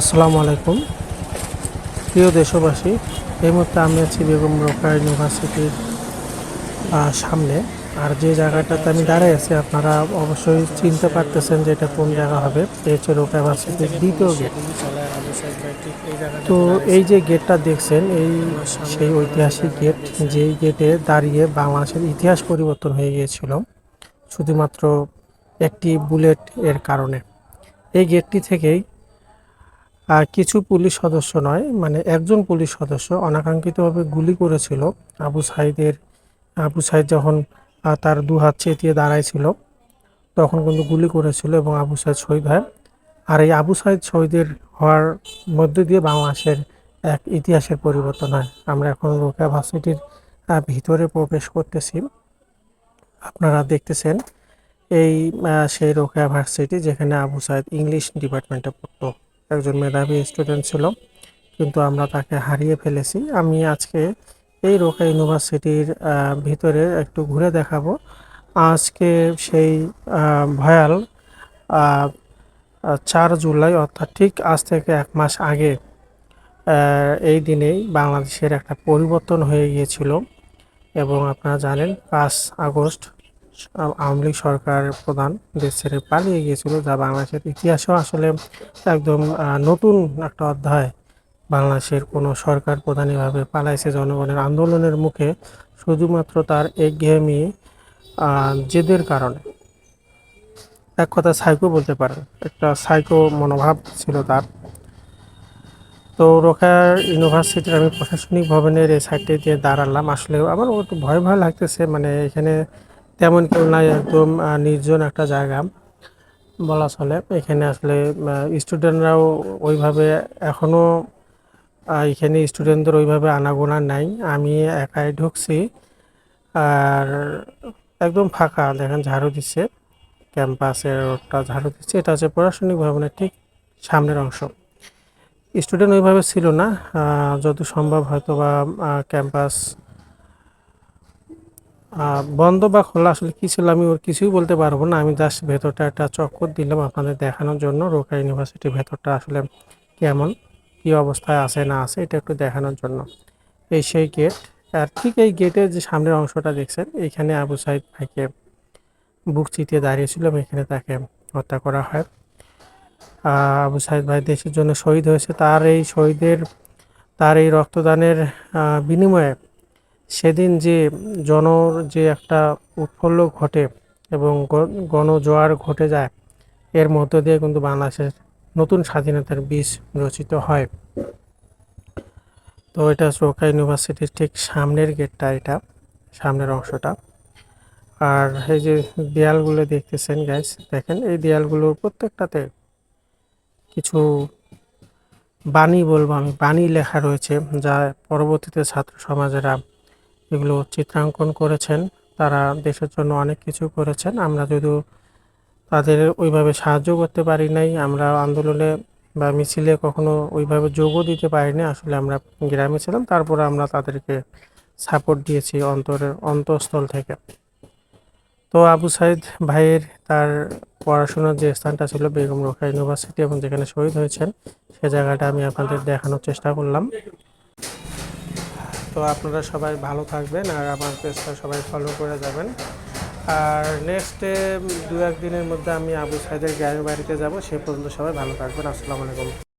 আসসালামু আলাইকুম। প্রিয় দেশবাসী, এই মুহূর্তে আমি আছি বেগম রোকা ইউনিভার্সিটির সামনে। আর যে জায়গাটাতে আমি দাঁড়িয়ে আছি, আপনারা অবশ্যই চিনতে পারতেছেন যে এটা কোন জায়গা হবে। হচ্ছে রোকা ইউনিভার্সিটির দ্বিতীয় গেট। তো এই যে গেটটা দেখছেন, এই সেই ঐতিহাসিক গেট, যেই গেটে দাঁড়িয়ে বাংলাদেশের ইতিহাস পরিবর্তন হয়ে গিয়েছিল, শুধুমাত্র একটি বুলেট এর কারণে। এই গেটটি থেকেই আর কিছু পুলিশ সদস্য নয় মানে একজন পুলিশ সদস্য অনাকাঙ্ক্ষিতভাবে গুলি করেছিল আবু সাইদের, আবু সাইদ যখন তার দু হাত চেতিয়ে দাঁড়াইছিল, তখন কিন্তু গুলি করেছিল এবং আবু সাইদ শহীদ হয়। আর এই আবু সাইদ শহীদের হওয়ার মধ্যে দিয়ে বাংলাদেশের এক ইতিহাসের পরিবর্তন হয়। আমরা এখন রোকেয়া ভার্সিটির ভিতরে প্রবেশ করতেছি। আপনারা দেখতেছেন এই সেই রোকেয়া ভার্সিটি যেখানে আবু সাইদ ইংলিশ ডিপার্টমেন্টে পড়তো। একজন মেধাবী স্টুডেন্ট ছিল, কিন্তু আমরা তাকে হারিয়ে ফেলেছি। আমি আজকে এই রোকা ইউনিভার্সিটির ভিতরে একটু ঘুরে দেখাবো। আজকে সেই ভয়াল চার জুলাই, অর্থাৎ ঠিক আজ থেকে এক মাস আগে এই দিনেই বাংলাদেশের একটা পরিবর্তন হয়ে গিয়েছিল। এবং আপনারা জানেন পাঁচ আগস্ট আওয়ামী লীগ সরকার প্রধান দেশ ছেড়ে পালিয়ে গিয়েছিল, যা বাংলাদেশের ইতিহাসেও আসলে একদম নতুন একটা অধ্যায়। বাংলাদেশের কোনো সরকার প্রধান এভাবে পালাইছে জনগণের আন্দোলনের মুখে, শুধুমাত্র তার একঘেয়েমি জেদের কারণে। এক কথা সাইকো বলতে পারেন, একটা সাইকো মনোভাব ছিল তার। তো রোকার ইউনিভার্সিটির আমি প্রশাসনিক ভবনের এই সাইডে দিয়ে দাঁড়ালাম আসলে আমার একটু ভয় ভয় লাগতেছে মানে এখানে তেমন কেউ নাই, একদম নির্জন একটা জায়গা, বলা চলে। এখানে আসলে স্টুডেন্টরাও ওইভাবে এখনও এখানে স্টুডেন্টদের ওইভাবে আনাগোনা নাই। আমি একাই ঢুকছি, আর একদম ফাঁকা, দেখেন ঝাড়ু দিচ্ছে ক্যাম্পাসের রোডটা ঝাড়ু দিচ্ছে। এটা হচ্ছে প্রশাসনিক ভবনের ঠিক সামনের অংশ। স্টুডেন্ট ওইভাবে ছিল না যত সম্ভব হয়তো বা ক্যাম্পাস বন্ধ বা খোলা আসলে কি ছিল আমি ওর কিছুই বলতে পারব না। আমি জাস্ট ভেতরটা একটা চক্কর দিলাম আপনাদের দেখানোর জন্য। রোকা ইউনিভার্সিটির ভেতরটা আসলে কেমন, কি অবস্থায় আছে, না আছে, এটা একটু দেখানোর জন্য। এই সেই গেট আর ঠিক এই গেটের যে সামনের অংশটা দেখছেন এইখানে আবু সাইদ ভাইকে বুক চিতিয়ে দাঁড়িয়েছিল এবং এখানে তাকে হত্যা করা হয়। আবু সাইদ ভাই দেশের জন্য শহীদ হয়েছে। তার এই শহীদের, তার এই রক্তদানের বিনিময়ে সেদিন যে জনর যে একটা উৎফুল্ল ঘটে এবং গণজোয়ার ঘটে যায়, এর মধ্য দিয়ে কিন্তু বাংলাদেশের নতুন স্বাধীনতার বীজ রচিত হয়। তো এটা রোকা ইউনিভার্সিটির ঠিক সামনের গেটটা, এটা সামনের অংশটা। আর এই যে দেয়ালগুলো দেখতেছেন গাইস দেখেন এই দেয়ালগুলোর প্রত্যেকটাতে কিছু বাণী বলব আমি, বাণী লেখা রয়েছে, যা পরবর্তীতে ছাত্র সমাজেরা এগুলো চিত্রাঙ্কন করেছেন, তারা দেশের জন্য অনেক কিছু করেছেন। আমরা যদিও তাদের ওইভাবে সাহায্য করতে পারি নাই, আমরা আন্দোলনে বা মিছিলে কখনো ওইভাবে যোগও দিতে পারিনি। আসলে আমরা গ্রামে ছিলাম, তারপরে আমরা তাদেরকে সাপোর্ট দিয়েছি অন্তরের অন্তঃস্থল থেকে। তো আবু সাইদ ভাইয়ের তার পড়াশোনার যে স্থানটা ছিল বেগম রোকা ইউনিভার্সিটি, এবং যেখানে শহীদ হয়েছেন, সে জায়গাটা আমি আপনাদের দেখানোর চেষ্টা করলাম। তো আপনারা সবাই ভালো থাকবেন আর আমার পেজটা সবাই ফলো করে যাবেন। আর নেক্সটে দু একদিনের মধ্যে আমি আবু সাইদের গ্রামের বাড়িতে যাব, সে পর্যন্ত সবাই ভালো থাকবেন। আসসালামু আলাইকুম।